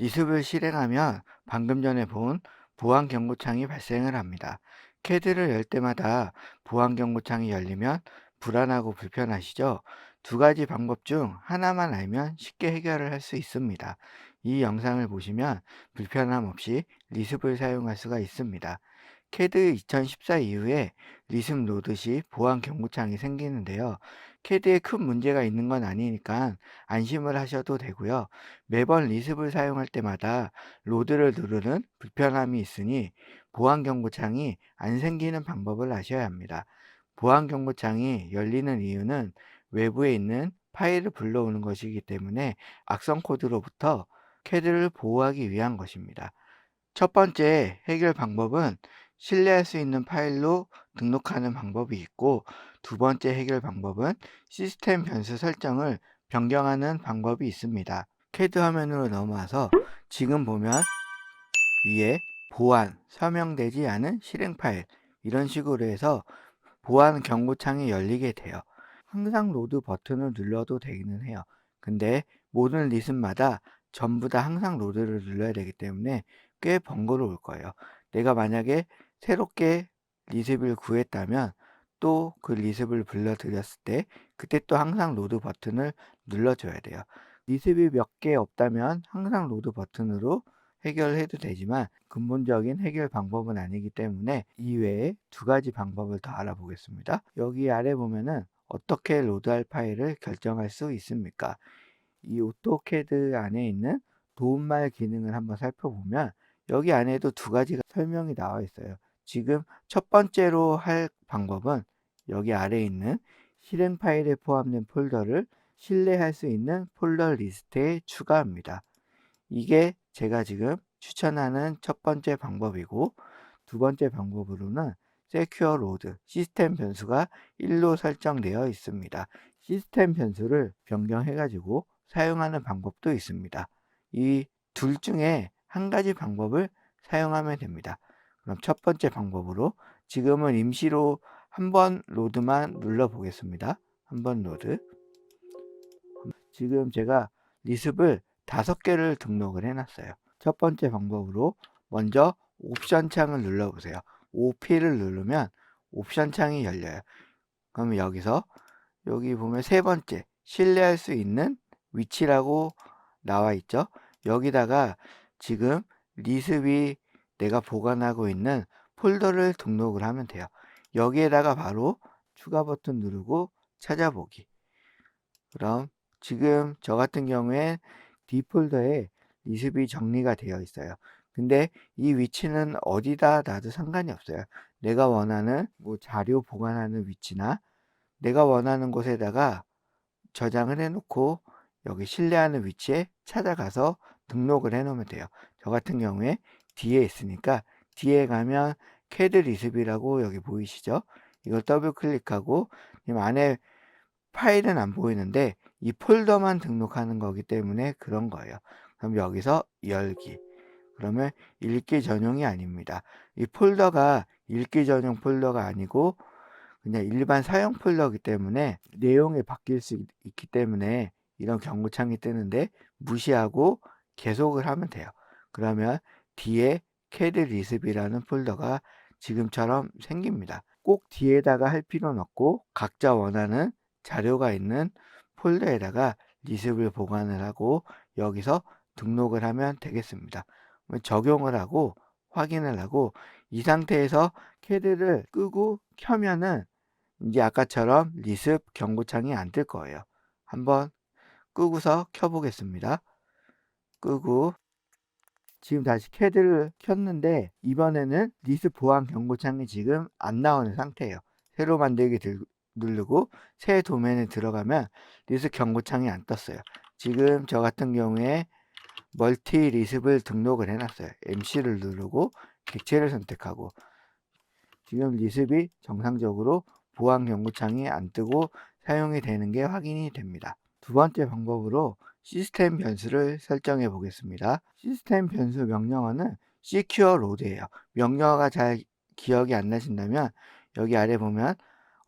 리습을 실행하면 방금 전에 본 보안 경고창이 발생을 합니다. CAD를 열 때마다 보안 경고창이 열리면 불안하고 불편하시죠? 두 가지 방법 중 하나만 알면 쉽게 해결을 할 수 있습니다. 이 영상을 보시면 불편함 없이 리습을 사용할 수가 있습니다. CAD 2014 이후에 리습 로드 시 보안 경고창이 생기는데요. CAD에 큰 문제가 있는 건 아니니까 안심을 하셔도 되고요. 매번 리습을 사용할 때마다 로드를 누르는 불편함이 있으니 보안 경고창이 안 생기는 방법을 아셔야 합니다. 보안 경고창이 열리는 이유는 외부에 있는 파일을 불러오는 것이기 때문에 악성 코드로부터 CAD를 보호하기 위한 것입니다. 첫 번째 해결 방법은 신뢰할 수 있는 파일로 등록하는 방법이 있고 두 번째 해결 방법은 시스템 변수 설정을 변경하는 방법이 있습니다. CAD 화면으로 넘어와서 지금 보면 위에 보안, 서명되지 않은 실행 파일 이런 식으로 해서 보안 경고창이 열리게 돼요. 항상 로드 버튼을 눌러도 되기는 해요. 근데 모든 리습마다 전부 다 항상 로드를 눌러야 되기 때문에 꽤 번거로울 거예요. 내가 만약에 새롭게 리습을 구했다면 또 그 리습을 불러드렸을 때 그때 또 항상 로드 버튼을 눌러줘야 돼요. 리습이 몇 개 없다면 항상 로드 버튼으로 해결해도 되지만 근본적인 해결 방법은 아니기 때문에 이외에 두 가지 방법을 더 알아보겠습니다. 여기 아래 보면은 어떻게 로드할 파일을 결정할 수 있습니까? 이 오토캐드 안에 있는 도움말 기능을 한번 살펴보면 여기 안에도 두 가지가 설명이 나와 있어요. 지금 첫 번째로 할 방법은 여기 아래에 있는 실행 파일에 포함된 폴더를 신뢰할 수 있는 폴더 리스트에 추가합니다. 이게 제가 지금 추천하는 첫 번째 방법이고 두 번째 방법으로는 Secure Load 시스템 변수가 1로 설정되어 있습니다. 시스템 변수를 변경해 가지고 사용하는 방법도 있습니다. 이 둘 중에 한 가지 방법을 사용하면 됩니다. 그럼 첫 번째 방법으로 지금은 임시로 한 번 로드만 눌러 보겠습니다. 한 번 로드. 지금 제가 리습을 다섯 개를 등록을 해놨어요. 첫 번째 방법으로 먼저 옵션 창을 눌러보세요. OP를 누르면 옵션 창이 열려요. 그러면 여기서 여기 보면 세 번째 신뢰할 수 있는 위치라고 나와 있죠. 여기다가 지금 리습이 내가 보관하고 있는 폴더를 등록을 하면 돼요. 여기에다가 바로 추가 버튼 누르고 찾아보기. 그럼 지금 저 같은 경우에 D 폴더에 리습이 정리가 되어 있어요. 근데 이 위치는 어디다 놔도 상관이 없어요. 내가 원하는 뭐 자료 보관하는 위치나 내가 원하는 곳에다가 저장을 해놓고 여기 신뢰하는 위치에 찾아가서 등록을 해놓으면 돼요. 저 같은 경우에 뒤에 있으니까 뒤에 가면 캐드 리습이라고 여기 보이시죠? 이걸 더블 클릭하고 이 안에 파일은 안 보이는데 이 폴더만 등록하는 거기 때문에 그런 거예요. 그럼 여기서 열기. 그러면 읽기 전용이 아닙니다. 이 폴더가 읽기 전용 폴더가 아니고 그냥 일반 사용 폴더이기 때문에 내용이 바뀔 수 있기 때문에 이런 경고창이 뜨는데 무시하고 계속을 하면 돼요. 그러면 뒤에 캐드 리습이라는 폴더가 지금처럼 생깁니다. 꼭 뒤에다가 할 필요는 없고 각자 원하는 자료가 있는 폴더에다가 리습을 보관을 하고 여기서 등록을 하면 되겠습니다. 적용을 하고 확인을 하고 이 상태에서 캐드를 끄고 켜면은 이제 아까처럼 리습 경고창이 안 뜰 거예요. 한번 끄고서 켜보겠습니다. 끄고 지금 다시 캐드를 켰는데 이번에는 리습 보안 경고창이 지금 안 나오는 상태예요. 새로 만들기 들, 누르고 새 도면에 들어가면 리습 경고창이 안 떴어요. 지금 저 같은 경우에 멀티 리습을 등록을 해놨어요. MC를 누르고 객체를 선택하고 지금 리습이 정상적으로 보안 경고창이 안 뜨고 사용이 되는 게 확인이 됩니다. 두 번째 방법으로 시스템 변수를 설정해 보겠습니다. 시스템 변수 명령어는 secure load예요. 명령어가 잘 기억이 안 나신다면 여기 아래 보면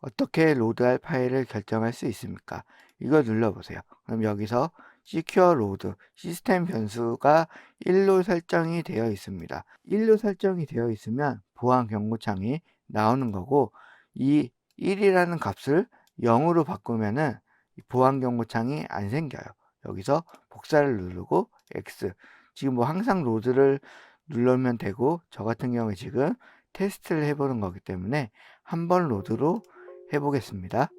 어떻게 로드할 파일을 결정할 수 있습니까? 이거 눌러보세요. 그럼 여기서 Secure Load 시스템 변수가 1로 설정이 되어 있습니다. 1로 설정이 되어 있으면 보안 경고창이 나오는 거고 이 1이라는 값을 0으로 바꾸면은 이 보안 경고창이 안 생겨요. 여기서 복사를 누르고 X. 지금 뭐 항상 로드를 누르면 되고 저 같은 경우에 지금 테스트를 해보는 거기 때문에 한 번 로드로 해보겠습니다.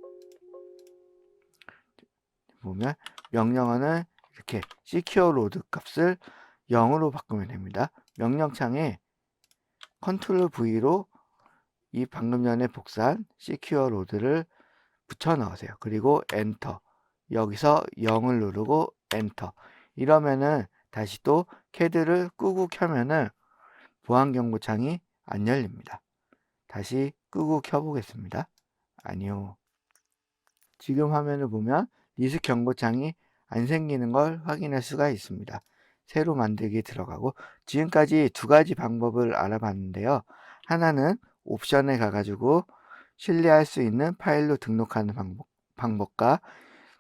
보면 명령어는 이렇게 secure load 값을 0으로 바꾸면 됩니다. 명령창에 컨트롤 V로 이 방금 전에 복사한 secure load를 붙여 넣으세요. 그리고 엔터. 여기서 0을 누르고 엔터. 이러면은 다시 또 캐드를 끄고 켜면은 보안 경고창이 안 열립니다. 다시 끄고 켜보겠습니다. 아니요. 지금 화면을 보면 리스 경고창이 안 생기는 걸 확인할 수가 있습니다. 새로 만들기 들어가고 지금까지 두 가지 방법을 알아봤는데요. 하나는 옵션에 가가지고 신뢰할 수 있는 파일로 등록하는 방법, 방법과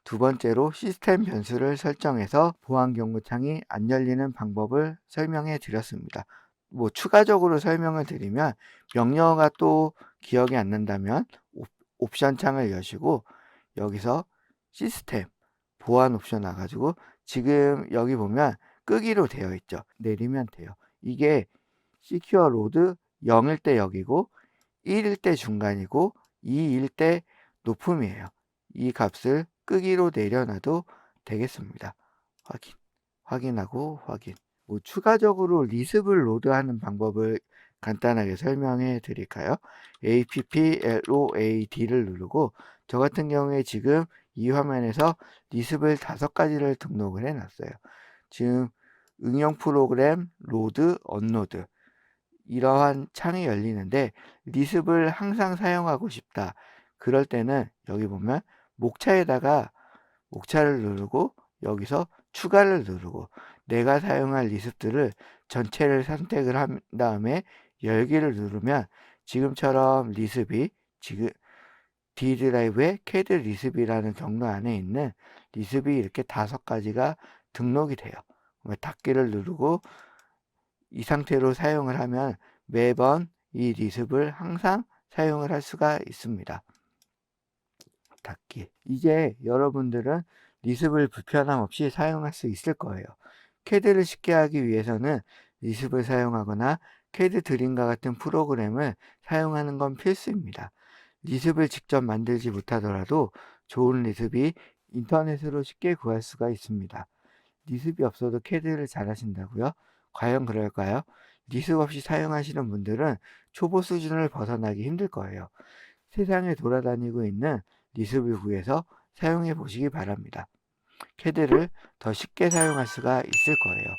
두 번째로 시스템 변수를 설정해서 보안 경고창이 안 열리는 방법을 설명해 드렸습니다. 뭐 추가적으로 설명을 드리면 명령어가 또 기억이 안 난다면 옵, 옵션 창을 여시고 여기서 시스템 보안 옵션 와가지고 지금 여기 보면 끄기로 되어 있죠. 내리면 돼요. 이게 secure load 0일 때 여기고 1일 때 중간이고 2일 때 높음이에요. 이 값을 끄기로 내려놔도 되겠습니다. 확인, 확인하고 확인. 뭐 추가적으로 리습을 로드하는 방법을 간단하게 설명해 드릴까요? appload를 누르고 저 같은 경우에 지금 이 화면에서 리습을 다섯 가지를 등록을 해 놨어요. 지금 응용 프로그램 로드, 언로드 이러한 창이 열리는데 리습을 항상 사용하고 싶다. 그럴 때는 여기 보면 목차에다가 목차를 누르고 여기서 추가를 누르고 내가 사용할 리습들을 전체를 선택을 한 다음에 열기를 누르면 지금처럼 리습이 지금 D 드라이브에 캐드 리습이라는 경로 안에 있는 리습이 이렇게 다섯 가지가 등록이 돼요. 닫기를 누르고 이 상태로 사용을 하면 매번 이 리습을 항상 사용을 할 수가 있습니다. 닫기. 이제 여러분들은 리습을 불편함 없이 사용할 수 있을 거예요. 캐드를 쉽게 하기 위해서는 리습을 사용하거나 캐드 드림과 같은 프로그램을 사용하는 건 필수입니다. 리습을 직접 만들지 못하더라도 좋은 리습이 인터넷으로 쉽게 구할 수가 있습니다. 리습이 없어도 캐드를 잘 하신다고요? 과연 그럴까요? 리습 없이 사용하시는 분들은 초보 수준을 벗어나기 힘들 거예요. 세상에 돌아다니고 있는 리습을 구해서 사용해 보시기 바랍니다. 캐드를 더 쉽게 사용할 수가 있을 거예요.